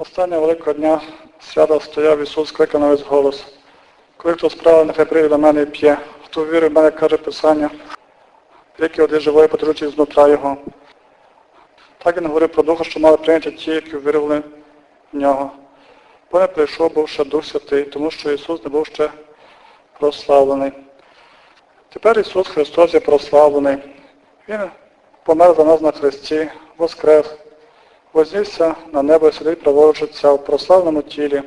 Останнього великого дня свята стояв Ісус, кликав весь голос. Коли хто справа, нехай прийде до мене і п'є. Хто вірить в мене, каже Писання, ріки води живої потручить знутра його. Так він говорив про Духа, що мали прийняти ті, які вірили в нього. Бо не прийшов був ще Дух Святий, тому що Ісус не був ще прославлений. Тепер Ісус Христос є прославлений. Він помер за нас на Христі, воскрес, вознісся на небо і сидить праворуч Отця в прославленому тілі.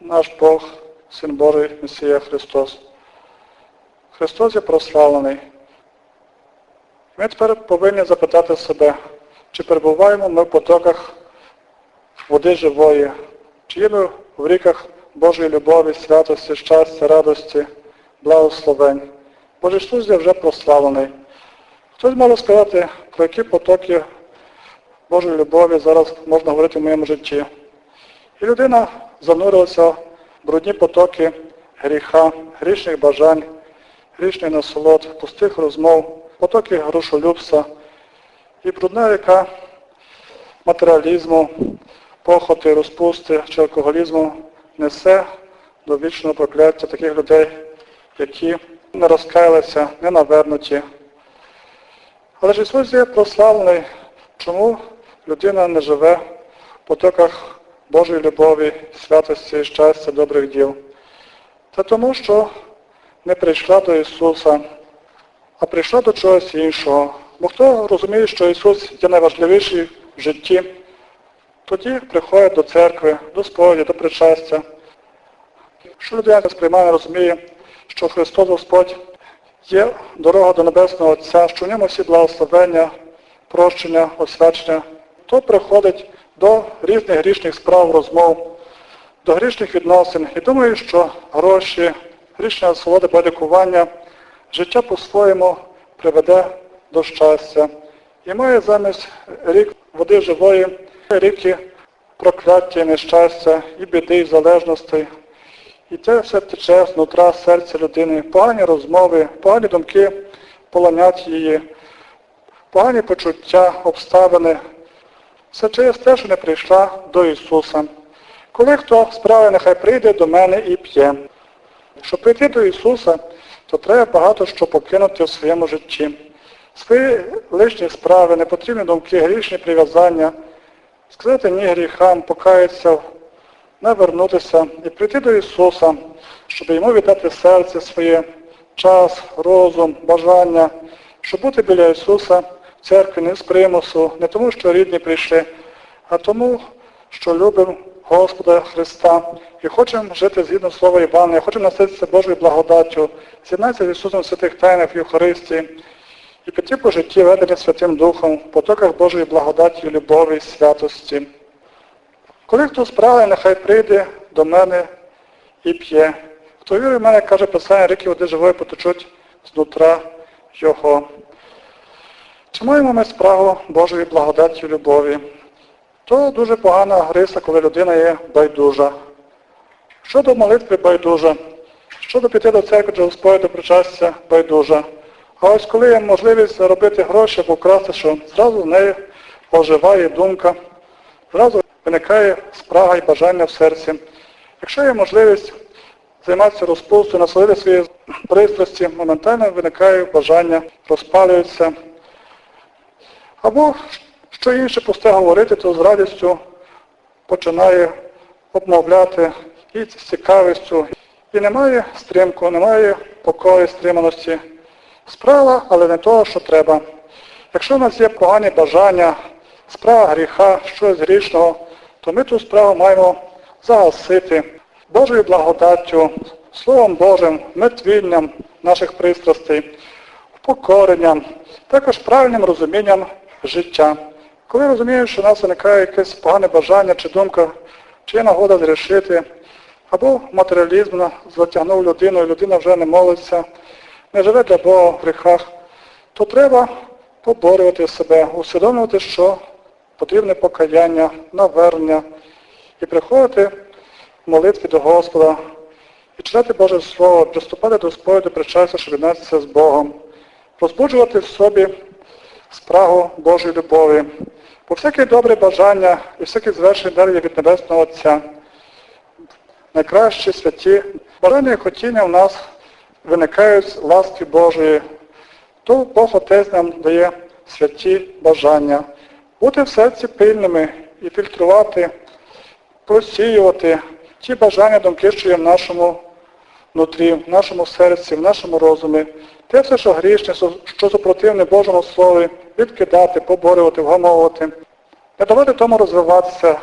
Наш Бог, Син Божий, Месія Христос. Христос є прославлений. Ми тепер повинні запитати себе, чи перебуваємо ми в потоках води живої, чи є ми в ріках Божої любові, святості, щастя, радості, благословень. Бо Ісус є вже прославлений. Хтось може сказати, про які потоки Божої любові зараз можна говорити в моєму житті. І людина занурилася в брудні потоки гріха, грішних бажань, грішних насолод, пустих розмов, потоки грошолюбства і брудна ріка матеріалізму, похоти, розпусти чи алкоголізму несе до вічного прокляття таких людей, які не розкаялися, не навернуті. Але ж Ісус є прославлений, чому людина не живе в потоках Божої любові, святості, щастя, добрих діл. Та тому, що не прийшла до Ісуса, а прийшла до чогось іншого. Бо хто розуміє, що Ісус є найважливіший в житті, тоді приходить до церкви, до сповіді, до причастя. Що людина сприймає, розуміє, що Христос Господь є дорога до Небесного Отця, що в ньому всі благословення, прощення, освячення, то приходить до різних грішних справ, розмов, до грішних відносин і думає, що гроші, грішні насолоди, лікування, життя по-своєму приведе до щастя. І має замість рік води живої, ріки прокляття, нещастя, і біди, і залежностей. І це все тече з нутра серця людини. Погані розмови, погані думки полонять її, погані почуття, обставини. Все через те, що не прийшла до Ісуса. Коли хто справи, нехай прийде до мене і п'є. Щоб прийти до Ісуса, то треба багато що покинути в своєму житті. Свої лишні справи, непотрібні думки, грішні прив'язання, сказати ні гріхам, покаятися, навернутися і прийти до Ісуса, щоб йому віддати серце своє, час, розум, бажання, щоб бути біля Ісуса церкві не з примусу, не тому, що рідні прийшли, а тому, що любимо Господа Христа і хочемо жити згідно Слова Івана, хочемо насититися Божою благодаттю, з'єднатися з Ісусом святих тайнах в Євхаристії і піти по житті ведення Святим Духом в потоках Божої благодаті, любові і святості. Коли хто справи, нехай прийде до мене і п'є. Хто вірує в мене, каже Писання, ріки води живої потечуть знутра Його. Чи маємо ми справу Божої благодаті любові? То дуже погана гриса, коли людина є байдужа. Щодо молитви байдужа, щодо піти до церкви до причастя байдужа. А ось коли є можливість заробити гроші або вкрасти, що зразу в неї оживає думка, зразу виникає спрага і бажання в серці. Якщо є можливість займатися розпустою, насолити свої пристрасті, моментально виникає бажання, розпалюється. Або що інше пусте говорити, то з радістю починає обмовляти і з цікавістю. І немає стримку, немає покою, стриманості. Справа, але не того, що треба. Якщо в нас є погані бажання, справа гріха, щось грішного, то ми ту справу маємо загасити Божою благодаттю, Словом Божим, метвінням наших пристрастей, упокоренням, також правильним розумінням життя. Коли розумієш, що у нас виникає якесь погане бажання чи думка, чи є нагода зрішити, або матеріалізм затягнув людину, і людина вже не молиться, не живе для Бога в гріхах, то треба поборювати себе, усвідомлювати, що потрібне покаяння, навернення і приходити в молитві до Господа і читати Боже Слово, приступати до сповіді причастя, щоб віднестися з Богом, розбуджувати в собі спрагу Божої любові, Бо всяке добре бажання і всяке звершення дар є від Небесного Отця. Найкращі святі бажання і хотіння в нас виникають з ласки Божої. То Бог Отець нам дає святі бажання. Бути в серці пильними і фільтрувати, просіювати ті бажання, думки, що є в нашому внутрі, в нашому серці, в нашому розумі. Те все, що грішне, що супротивне Божому Слові, відкидати, поборювати, вгамовувати. Не давати тому розвиватися,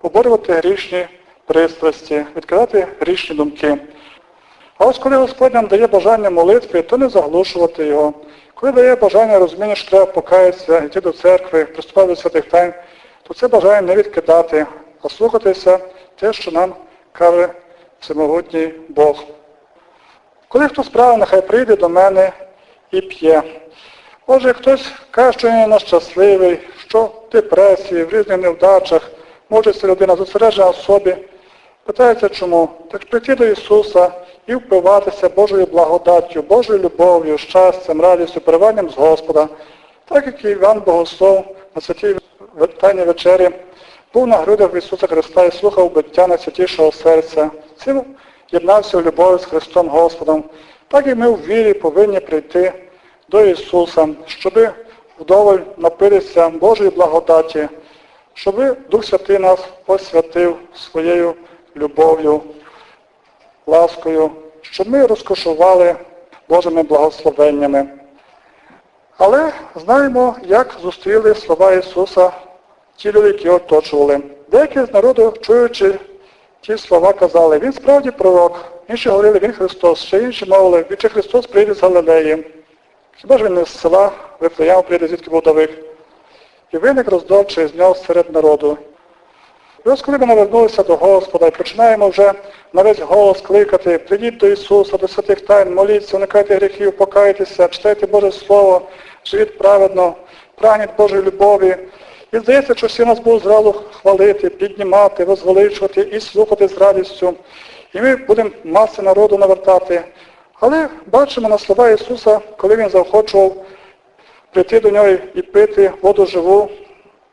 поборювати грішні пристрасті, відкидати грішні думки. А ось коли Господь нам дає бажання молитви, то не заглушувати його. Коли дає бажання розуміння, що треба покаятися, йти до церкви, приступати до святих тайн, то це бажання не відкидати, а слухатися те, що нам каже всемогутній Бог. Коли хто справа, нехай прийде до мене і п'є. Отже, хтось каже, що він нещасливий, що в депресії, в різних невдачах, може ця людина зосереджена в собі. Питається чому? Так прийти до Ісуса і впиватися Божою благодаттю, Божою любов'ю, щастям, радістю, переванням з Господа, так як і Іван Богослов на святій Тайній вечері був на грудях Ісуса Христа і слухав биття найсвятішого серця. Цим єднався в любові з Христом Господом. Так і ми в вірі повинні прийти до Ісуса, щоби вдоволь напитися Божої благодаті, щоби Дух Святий нас посвятив своєю любов'ю, ласкою, щоб ми розкошували Божими благословеннями. Але знаємо, як зустріли слова Ісуса ті люди, які оточували. Деякі з народу, чуючи ті слова, казали, він справді пророк. Інші говорили, він Христос, ще інші мовили, він чи Христос прийде з Галилеї. Хіба ж він не з села Вифлеям прийде, звідки був? І виник роздор через нього серед народу. І ось коли ми навернулися до Господа і починаємо вже на весь голос кликати, прийдіть до Ісуса, до святих тайн, моліться, уникайте гріхів, покайтеся, читайте Боже Слово, живіть праведно, прагніть Божої любові. І здається, що всі нас будуть зразу хвалити, піднімати, возвеличувати і слухати з радістю. І ми будемо маси народу навертати. Але бачимо на слова Ісуса, коли Він заохочував прийти до нього і пити воду живу,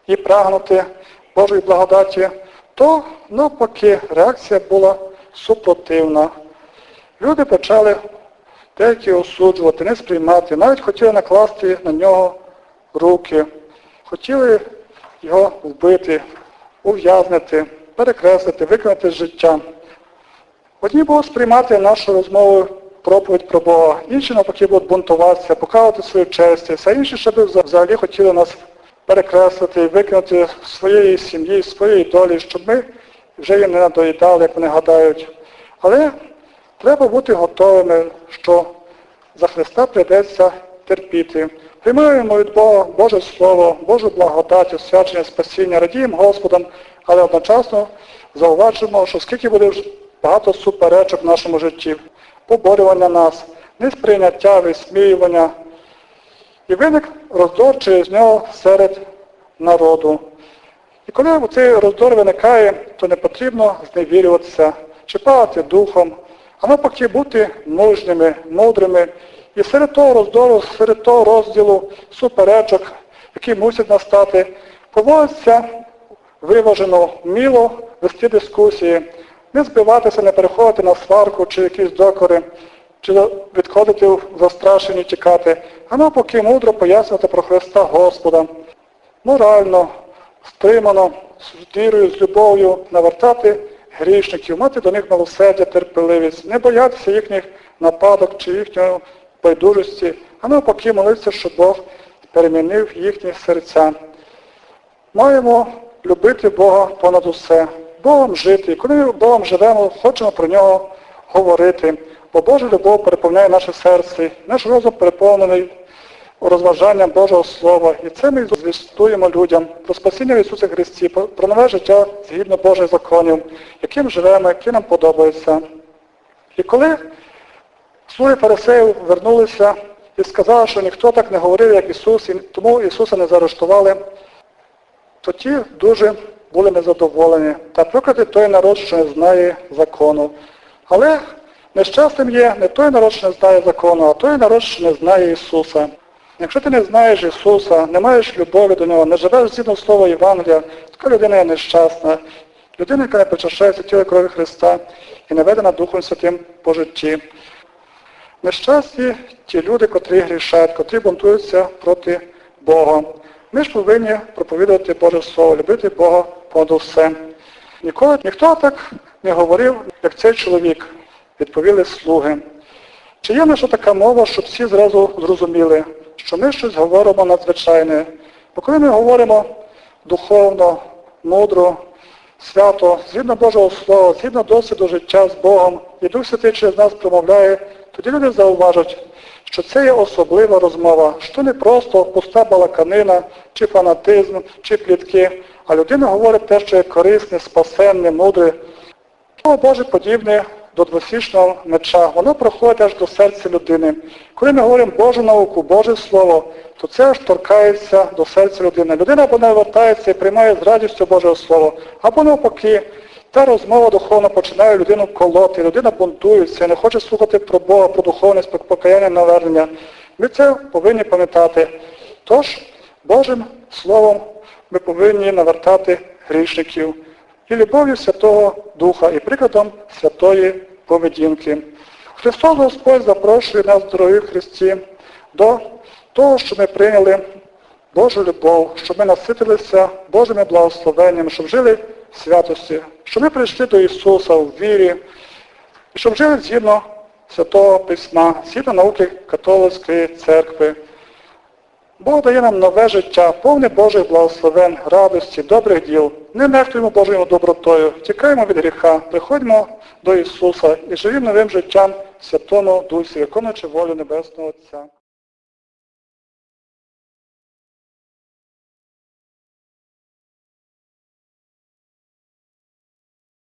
і прагнути Божої благодаті, то навпаки реакція була супротивна. Люди почали деякі осуджувати, не сприймати, навіть хотіли накласти на нього руки, хотіли його вбити, ув'язнити, перекреслити, виконати з життя. Одні будуть сприймати нашу розмову проповідь про Бога, інші навпаки будуть бунтуватися, показувати свою честь, а інші ще б взагалі хотіли нас перекреслити, викинути з своєї сім'ї, з своєї долі, щоб ми вже їм не надоїдали, як вони гадають. Але треба бути готовими, що за Христа прийдеться терпіти. Приймаємо від Бога Боже Слово, Божу благодать, освячення, спасіння, радіємо Господом, але одночасно зауважимо, що скільки буде багато суперечок в нашому житті, поборювання нас, несприйняття, висміювання. І виник роздор через нього серед народу. І коли цей роздор виникає, то не потрібно зневірюватися, чіпати духом, а навпаки бути мужніми, мудрими. І серед того роздору, серед того розділу суперечок, які мусять настати, поводиться виважено, вміло вести дискусії, не збиватися, не переходити на сварку чи якісь докори, чи відходити в застрашені тікати, а навпаки мудро пояснювати про Христа Господа, морально, стримано, з вірою, з любов'ю навертати грішників, мати до них милосердя, терпеливість, не боятися їхніх нападок чи їхньої байдужості, а навпаки молитися, щоб Бог перемінив їхні серця. Маємо любити Бога понад усе, Богом жити. І коли Богом живемо, хочемо про нього говорити. Бо Божа любов переповняє наше серце, наш розум переповнений розважанням Божого Слова. І це ми звістуємо людям про спасіння в Ісусі Христі, про нове життя згідно Божих законів, яким живемо, які нам подобаються. І коли слуги фарисеїв вернулися і сказали, що ніхто так не говорив, як Ісус, і тому Ісуса не заарештували, то ті дуже були незадоволені. Та проклятий той народ, що не знає закону. Але нещастим є не той народ, що не знає закону, а той народ, що не знає Ісуса. Якщо ти не знаєш Ісуса, не маєш любові до Нього, не живеш згідно слова Євангелія, така людина є нещасна. Людина, яка не причащається тіла крові Христа і не ведена Духом Святим по житті. Нещасті ті люди, котрі грішать, котрі бунтуються проти Бога. Ми ж повинні проповідувати Боже Слово, любити Бога понад усе. Ніколи ніхто так не говорив, як цей чоловік, відповіли слуги. Чи є наша така мова, щоб всі зразу зрозуміли, що ми щось говоримо надзвичайне? Бо коли ми говоримо духовно, мудро, свято, згідно Божого Слова, згідно досвіду життя з Богом, і Дух Святий через нас промовляє, тоді люди зауважать, що це є особлива розмова, що не просто пуста балаканина, чи фанатизм, чи плітки, а людина говорить те, що є корисне, спасенне, мудре. Слово Боже подібне до двосічного меча. Воно проходить аж до серця людини. Коли ми говоримо Божу науку, Боже Слово, то це аж торкається до серця людини. Людина або навертається і приймає з радістю Боже Слово, або навпаки, та розмова духовна починає людину колоти, людина бунтується, не хоче слухати про Бога, про про покаяння, навернення. Ми це повинні пам'ятати. Тож, Божим Словом ми повинні навертати грішників і любов'ю Святого Духа, і прикладом святої поведінки. Христос Господь запрошує нас, дорогі Христі, до того, щоб ми прийняли Божу любов, щоб ми наситилися Божими благословеннями, щоб жили святості, щоб ми прийшли до Ісуса в вірі, і щоб жили згідно Святого Письма, згідно науки католицької церкви. Бог дає нам нове життя, повне Божих благословен, радості, добрих діл. Не нехтуємо Божою добротою, тікаємо від гріха, приходимо до Ісуса і живімо новим життям Святому Дусі, виконуючи волю Небесного Отця.